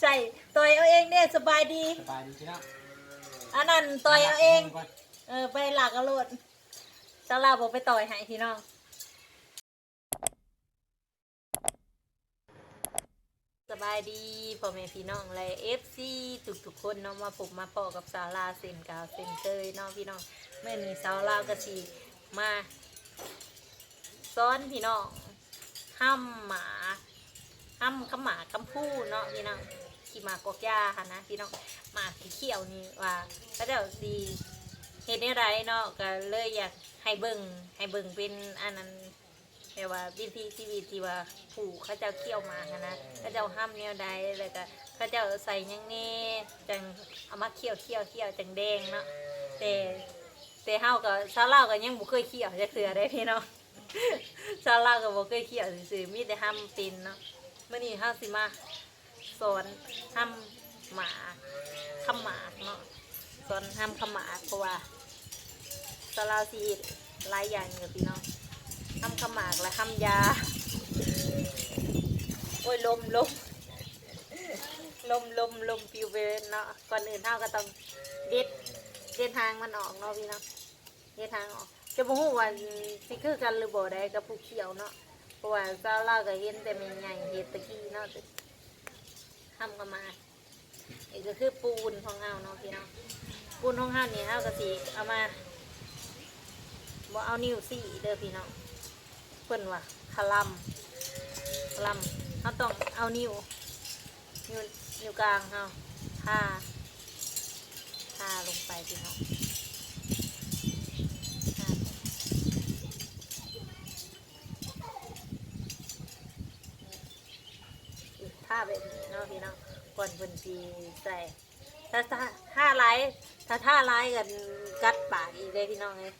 ใส่ต่อยเอาเองเนี่ยสบายดี สบายดีพี่น้องอันนั้นต่อยเอาเองก่นเออ ไปหลักเอาโลดเจ้าลาวบอกไปต่อยให้พี่น้องสบายดีพ่อแม่พี่น้องและเอฟซีทุกทุกๆคนเนาะมาผมมาพอกับสาวลาวเซนกาวเซนเตยเนาะพี่น้องเมื่อนี้สาวลาวก็สีมาซ้อนพี่น้องห้ามหมา ห้ามขหมากำพูเนาะพี่น้องขี่มากอกยาค่ะนะพี่น้องหมากสีเขียวนี่ว่าก็เดี๋ยวดีเห็นได้ไรเนาะก็เลยอยากให้เบิ่งให้เบิ่งเป็นอันนั้นแต่ว่าวิธีชีวิตที่ว่าผูกเขาเจ้าเคี่ยวมาหั้นนะเขาเจ้าห้ามแนวใดแล้วก็เขาเจ้าใส่ยังแน่จังเอามาเคี่ยวเคี่ยวเคี่ยวจังแดงเนาะแต่แต่เฮาก็ชาวลาวก็ยังบ่เคยเคี่ยวจักเทื่อได้พี่น้องชาวลาวก็บ่เคยเคี่ยวซื่อมีแต่ห้ามป็นเนาะ มื้อนี้เฮาสิมาสอนห้ามหมาคำหมาเนาะสอนห้ามคำหมาเพราะว่าชาวลาวสิเฮ็ดหลายอย่างอยู่พี่น้องทำขมากและทำยาโอ้ยลมลมลมลมลมปิวไปเนาะก่อนอื่นเท่าก็ต้องเด็ดเด็ดทางมันออกเนาะพี่เนาะเด็ดทางออกจะบอกว่าสิคือกันหรือบ่ได้กับผู้เขียวเนาะ เพราะว่าเจ้าเล่าก็เห็นแต่แม่ใหญ่เห็ดตะกี้เนาะทำกันมาอีกก็คือปูนของเฮาเนาะพี่เนาะปูนของเฮานี่เฮาก็สิเอามาบ่เอานิ้วสี่เด้อพี่เน้องเพิ่นว่าคลำคลำเขาต้องเอานิ้วนิ้วนิ้วกลางเฮาท่าท่าลงไปพี่เน้องท่านี่ท่า แบบนี้เนาะพี่น้องก่อนเพิ่นสีใส่ถ้าถ้าท่าไลายถ้าท่าไลายกันกัดปากอีกเลยพี่น้องเลย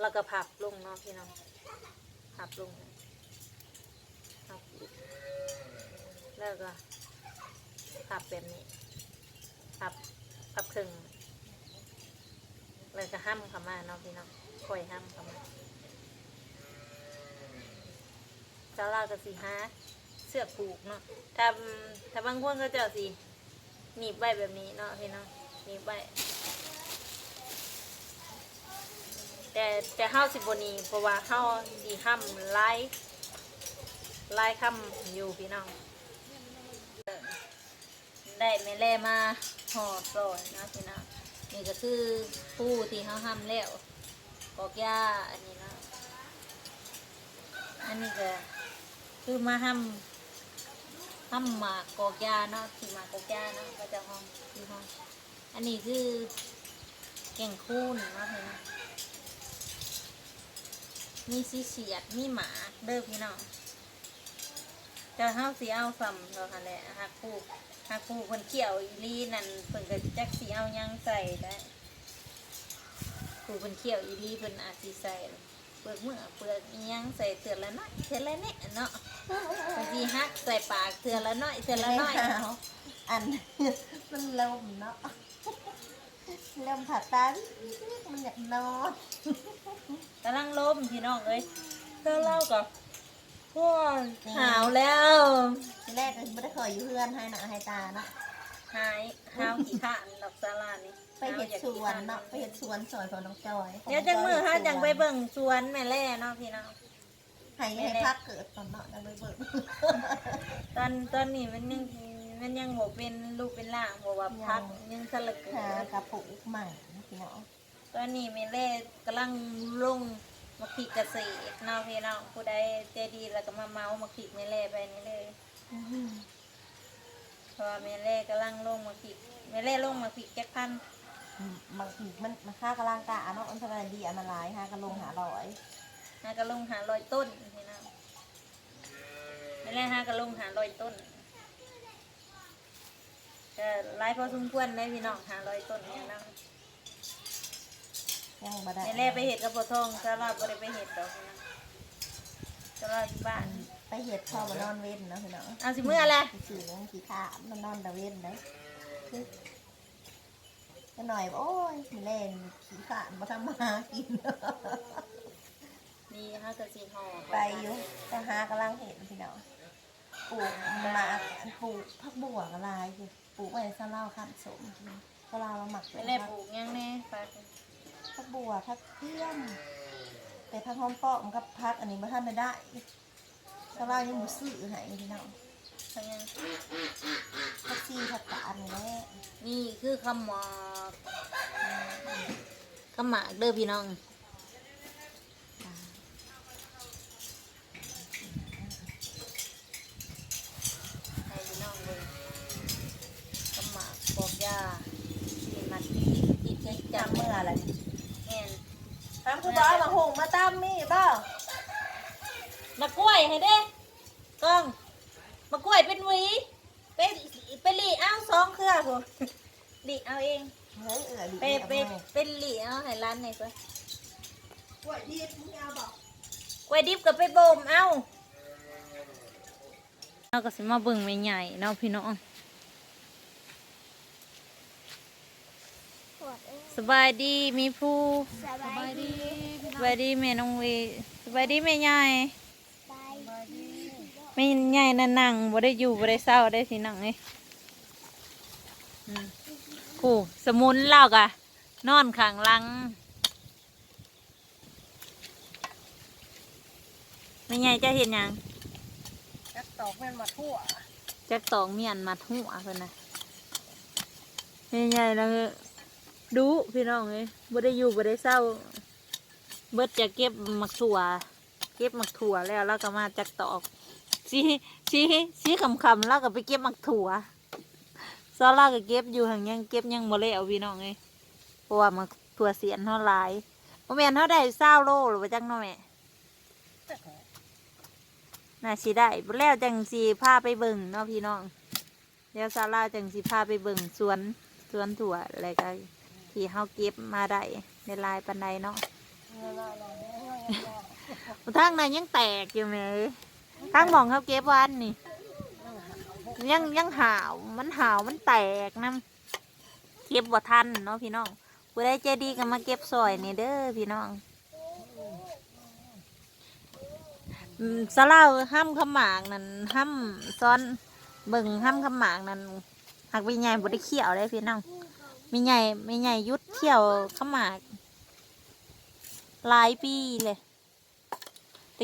แล้วก็พับลงเนาะพี่น้องพับลงพับอีกแล้วก็พับแบบนี้พับพับครึ่งแล้วก็ห้ำเข้ามาเนาะพี่น้องคอยห้ำเข้ามาเจ้าลาวก็สีหา สื้อผูกเนาะถ้าถ้าบางคนก็จะเอาสีหนีบไว้แบบนี้เนาะพี่น้องหนีบไว้แต่แต่เฮาสิบนีเพราะว่าเฮาสีห้ำไล่ไล่ค่ำอยู่พี่น้องได้แม่แล่มาห่อซอยนะพี่น้องนี่ก็คือปูที่เฮาห้ำแล้วกอกยาอันนี้นะอันนี้ก็คือมาห้ำ ห้ำหมากกอกยาเนาะที่หมากกอกยาเนาะก็จะห้องที่ห้อง อันนี้คือแกงคูนเนาะพี่น้องมีสีเฉียดมีหมาเด้อพี่น้องแต่เฮาสิเอาซ้ำเท่านั้นแหละฮักผู้ฮักผู้คนเขี่ยวอีลีนั่นเพิ่นก็จักสิเอายังใส่ได้ผู้คนเขี่ยวอีลีเพิ่นอาจสิใส่ เปลือกเมื่อเปลือกอีหยังใส่เถื่อละน้อยเถื่อละเนะเนาะบางทีฮักใส่ปากเถื่อละน้อยเถื่อละน้อยเอาอันมันลมเนาะลมผัดตามันอยากนอนกำลังล้มพี่น้องเอ้ยเจ้าเล่ากับพวกหาวแล้วทีแรกก็ไม่ได้เคยอยู่เพื่อนให้หนาให้ตาเนาะ หายหาวกี่ขานดอกสาลานี่ไปเห็ดสวนเนาะไปเห็ดสวนสวยของน้องจอยเดี๋ยวจังมือฮะจังไปเบิ่งสวนแม่แล่เนาะพี่น้องให้ให้พักเกิดตอนเนาะจังไปเบิ่งตอนตอนนี้มันยังมันยังบ่เป็นลูกเป็นหล่างบ่ว่าพักยังสลักเกิหาดกระปุกใหม่พี่น้องตอนนี้แม่แล่กำลังลงมาขีดเกษตรเนาะพี่น้องผู้ใดใจดีแล้วก็มาเมามาขีดแม่แล่ไปนี่เลย เพราะว่าแม่แล่กำลังลงมาขีดแม่แล่ลงมาขีดแจ็คพันบางทีมันมันค่ากำลังกะเนาะมันทำอะไรดีอันละลายฮะกระลงหาร้อยหากระลงหาลอยต้นพี่น้องแม่แล่หากระลงหาลอยต้นก็หลายพอสมควรเลยพี่น้องหาลอยต้นเนี่ยนะยังบ่ได้แม่แล่ไปเห็ดกับปทองสาราบ่ได้ไปเห็ดดอกนะสาราอยู่บ้านไป เห็ดพ่อมานอนเว้นเนาะพี่น้องเอาสิเมื่อแหละสื่อลงขี้ขามันนอนตะเว้นได้ก็หน่อยโอ้ยมีเล่นขี้ขามาทำมาหากิน นี่ฮะกระสีห่อไปอยู่แต่หากำลังเห็นพี่น้องปลูกหมากปลูกผักบัวกระลายคือปลูกไว้ซะเล่าขันสมกระลาเราหมักไม่ได้ปลูกหยังแน่ฟักผักบัวผักเทียมแต่ผักหอมปอมกับผักอันนี้มาท่านไม่ได้ กรายังบ่ซื้อให้พี่น้องฟักหยังผักซีผักกาดนี่แหละนี่คือคำหมากคำหมากเด้อพี่น้องให้พี่น้องเลยคำหมากบอกยาที่มันติดใจจังจำเมื่ออะไรแม่นทำคือบอกเอามาหงมาตามนี่บ่ มากล้วยให้เด้กล้องมากล้วยเป็นหวีเป็นเป็นหลีเอาสองเครือผมหลีเอาเองเฮ้ยเออดีเป็นเป็นเป็นหลีเอาให้ร้านไหนก็กล้วยดีมึงเอาบอกกล้วยดิบกับไปบ่มเอาเราก็สิมาเบิ่งไม่ใหญ่เนาะพี่น้องสบายดีมีผู้สบายดีสบายดีแม่น้องเวสบายดีแม่ใหญ่ แม่ใหญ่นั่นนั่งบ่ได้อยู่บ่ได้เศร้าได้สินั่งเอ้ยอืมผู้สมุนเล่ากะนอนข้างหลังแม่ใหญ่จะเห็นยังจักตอกแม่นมาทั่วจักตองเมียนมาหัวเพิ่นน่ะแม่ใหญ่แล้วดูพี่น้องเอ้ยบ่ได้อยู่บ่ได้เศร้า เบิดจะเก็บมักถั่ว เก็บมักถั่วแล้วแล้วก็มาจักตอก สีสีสีคำคำๆแล้วก็ไปเก็บมักถั่วซอล่าก็เก็บอยู่ห่างยังเก็บยังบ่เลยเอาพี่น้องเอ้ยเพราะว่ามักถั่วเสียนเท่าหลายบ่แม่นเท่าได้เศร้าโลหรือว่าจังเนาะแม่น่าสิได้บ่แล้วจังสิพาไปเบิ่งเนาะพี่น้องเดี๋ยวซาร่าจังสิพาไปเบิ่งสวนสวนถั่วอะไรก็ที่เฮาเก็บมาได้ในลายปันใดเนาะทางนั้นยังแตกอยู่ไหม ทางหมองเขาเก็บวันนี่ ยังยังหาวมันหาวมันแตกนํเก็บบ่ทันเนาะพี่น้องผู้ใดใจดีก็มาเก็บซอยนี่เด้อพี่น้องสลาห้ามขมากนั่นห้ามซ้อนเบิ่งห้ามขมากนั่นหักมีใหญ่บ่ได้เขี่ยวเลยพี่น้องมีใหญ่มีใหญ่ยุดเขี่ยวขมากหลายปีเลย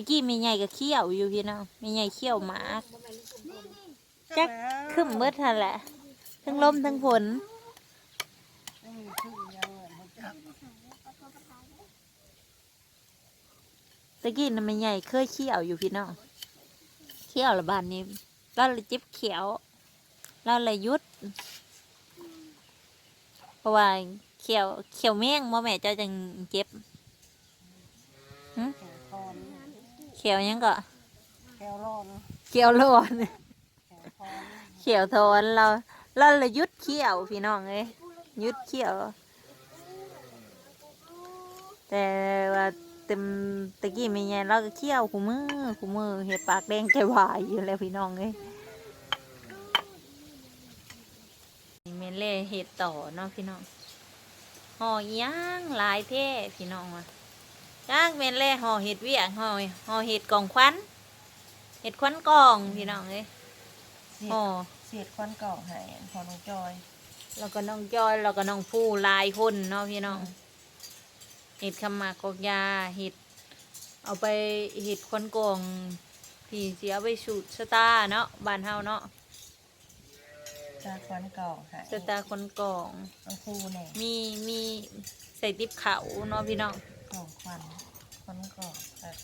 กี้มีใหญ่กับเขี้ยวอยู่พี่น้องมีใหญ่เขี้ยวหมากจักขึ้นเบิดทันแหละ ทั้งลมทั้งฝนตะกี้น่ะมีใหญ่เคยเขี้ยวอยู่พี่น้องเขี้ยวละบานนี้เราเลยเจ็บเขียวเราเลยยุดเพราะว่าเขียวเขียวแมงบ่แม่เจ้าจังเจ็บ เขียวหยังก็แคลร้อนเขียวร้อนแคลคอนเขียวทอนเราเราเลยหยุดเขียวพี่น้องเอ้ยหยุดเขียว แต่ว่าเต็มตะกี้ไม่ไงเราก็เขียวคู่มือคู่มือเห็ดปากแดงใจวายอยู่แล้วพี่น้องเอ้ยนี่เมนเล่เห็ดต่อเนาะพี่น้องห่อย่างหลายแท้พี่น้องว่ะ จ้างเมนเล่ห่อเห็ดเวียงห่อห่อเห็ดกองควันเห็ดควันกองพี่น้องเอ้ยเสียห่อเสียดควันกล่องให้พอน้องจอย แล้วก็น้องจอยแล้วก็น้องผู้หลายคนเนาะพี่น้องเห็ดขมากกอกยาเห็ดเอาไปเห็ดควันกองที่เสียไปสูตรสตาร์เนาะบ้านเฮาเนาะจากควันกล่องให้สตาร์ควันกองน้องครูเนี่ยมีมีใส่ติบเขาเนาะพี่น้อง กองควันควันกล่องแบบ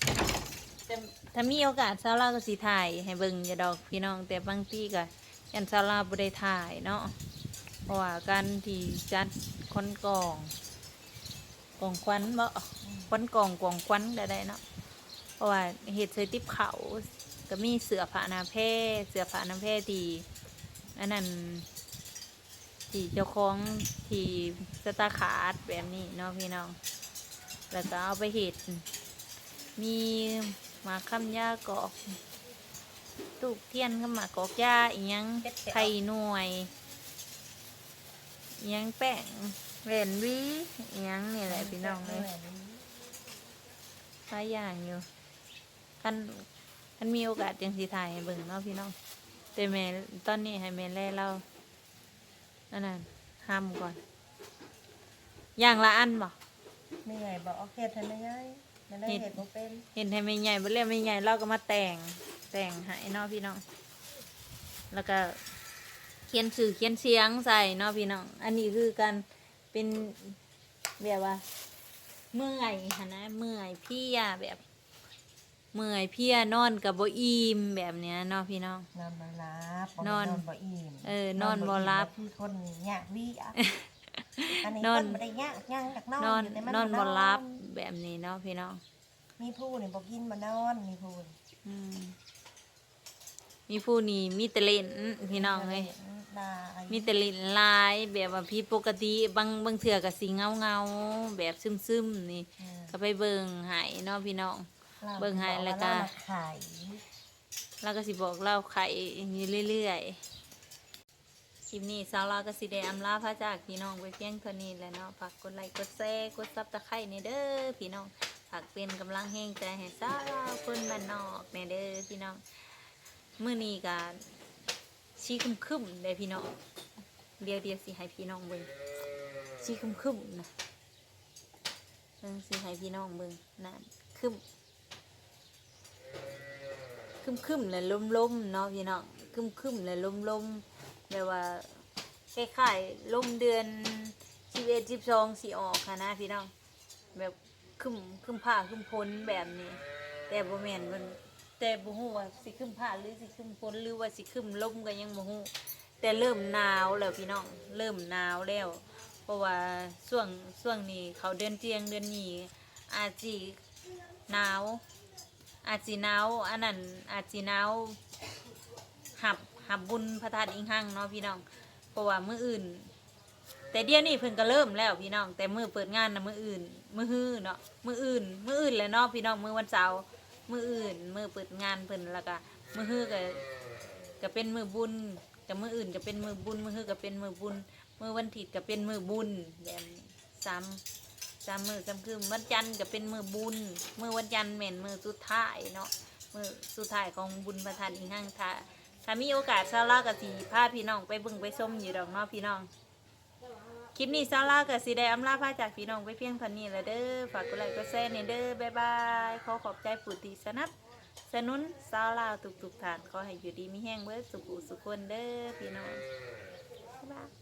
แต่ถ้ามีโอกาสซาร่าก็สิถ่าย ให้เบิ่งอย่าดอกพี่น้อง แต่บางทีก็ยันซาร่าบ่ได้ถ่ายเนาะเพราะว่าการที่จัดควันกองกองควันบ่ควันกองกองควันได้ได้เนาะเพราะว่าเฮ็ดใส่ติบเขาก็มีเสือผาหนาแพร่เสือผาหนาแพร่ที่อันนั้นที่เจ้าของที่สตาขาดแบบนี้เนาะพี่น้อง แล้วก็เอาไปเห็ด มีหมากคำยากอกตูกเทียนกับหมากกอกยาอีหยังไข่หน่วยอีหยังแป้งเหรนวีอีหยังนี่แหละพี่น้องเลยหลายอย่างอยู่คันมันมีโอกาสจังสิถ่ายให้เบิ่งเนาะพี่น้องแต่แม่ตอนนี้ให้แม่แล่เราอันนั้นห้ามก่อน อย่างละอันบ่ ไม่ใหญ่บอกเอาเฮ็ดให้ไม่ใหญ่ไม่ได้เฮ็ดเฮ็ดบ่เป็นเห็นให้ไม่ใหญ่บ่เรียกไม่ใหญ่เราก็มาแต่งแต่งให้เนาะพี่น้อง แล้วก็เขียนสื่อเขียนเสียงใส่เนาะพี่น้อง อันนี้คือการเป็นแบบว่า เมื่อยหันนะเมื่อยเพลียแบบ เมื่อยเพลียนอนกับบ่อิ่มแบบเนี้ยเนาะพี่น้อง นอนบ่หลับนอนบ่อิ่มเออนอนบ่หลับคือคนยากวิอะ อันนี้นอนคนบ่ได้ยากยังอยากนอนนอนยู่แต่มันนอนบ่รับนอนแบบนี้เนาะพี่น้องมีผู้นี่บ่กินบ่นอนมีผู้อืมมีผู้นี้มีแต่เล่นพี่น้องเอ้ยได้มีแต่ลิ้นลายแบบว่าพี่ปกติบางบางเถื่อกับสีเงาเงาๆแบบซึมซึมๆนี่อืมก็ไปเบิ่งใหายเนาะพี่น้องราเบิ่งให้แล้วก็บอกาเรามาขายแล้วก็สิบอกเล่าไข่อยู่เรื่อยๆ คลิปนี้สาวลาวก็สิได้อำลาพระจากพี่น้องไปเพียงเท่านี้แหล้วเนาะฝากกดไลค์กดแชร์กดซับตะไคร้ในเด้อพี่น้องฝากเป็นกำลังแห่งใจให้สาวลาวคนบ้านนอกในเด้อพี่น้องมื้อนี้ก็ชี้คึมๆเด้อพี่น้องเดี๋ยวเดี๋ยวสิให้พี่น้องเบิ่งสีคึมคึมๆนะเบิ่งสีให้พี่น้องเบิ่งนั่นคึมคึมคึมๆเลยล้มล้มๆเนาะพี่น้องคึมคึมๆเลยล้มล้มๆ แบบว่าคล้ายๆลมเดือนสิบเอ็ดสิบสองสีออกค่ะนะพี่น้องแบบคึมคึมผ้าคึมพ้นแบบนี้ แต่บ่แม่นมันแต่บ่ฮู้ว่าสิคึมผ้าหรือสิคึมพ้นหรือว่าสิคึมลมก็ยังบ่ฮู้แต่เริ่มหนาวแล้วพี่น้องเริ่มหนาวแล้ว เพราะว่าช่วงช่วงนี้เขาเดือนเจียงเดือนนี้อาจีหนาว อาจีหนาวอันนั้นอาจจีหนาวหับ หับบุญพระธาตุอิงหังเนาะพี่น้องเพราะว่ามืออื่น แต่เดี๋ยวนี้เพิ่นก็เริ่มแล้วพี่น้อง แต่มือเปิดงานนะมืออื่น มือฮื้อเนาะมืออื่น มืออื่นแหละเนาะพี่น้องมือวันเสาร์มืออื่น มือเปิดงานเพิ่นแล้วก็มือฮื้อก็ก็เป็นมือบุญกับมืออื่นก็เป็นมือบุญมือฮื้อก็เป็นมือบุญมือวันถิดก็เป็นมือบุญแบบซ้ำซ้ำมือซ้ำคือวันจันทร์ก็เป็นมือบุญมือวันจันทร์แม่นมือสุดท้ายเนาะมือสุดท้ายของบุญประทานอีกหั่งถ้า ถ้ามีโอกาสซาร่ากับสิพาพี่น้องไปบึงไปส้มอยู่ดอกเนอกพี่น้อง คลิปนี้ซาร่ากับสีได้อำลาพาจากพี่น้องไปเพียงเท่านี้แล้วเด้อ ฝากกดไลค์กดแชร์ในเด้อ บ๊ายบาย ขอขอบใจผู้ตีสนับ สนุนซาร่าทุกๆฐาน ขอให้อยู่ดีมีแห้งเบิดสุขสุขคนเด้อพี่น้อง บ๊ายบาย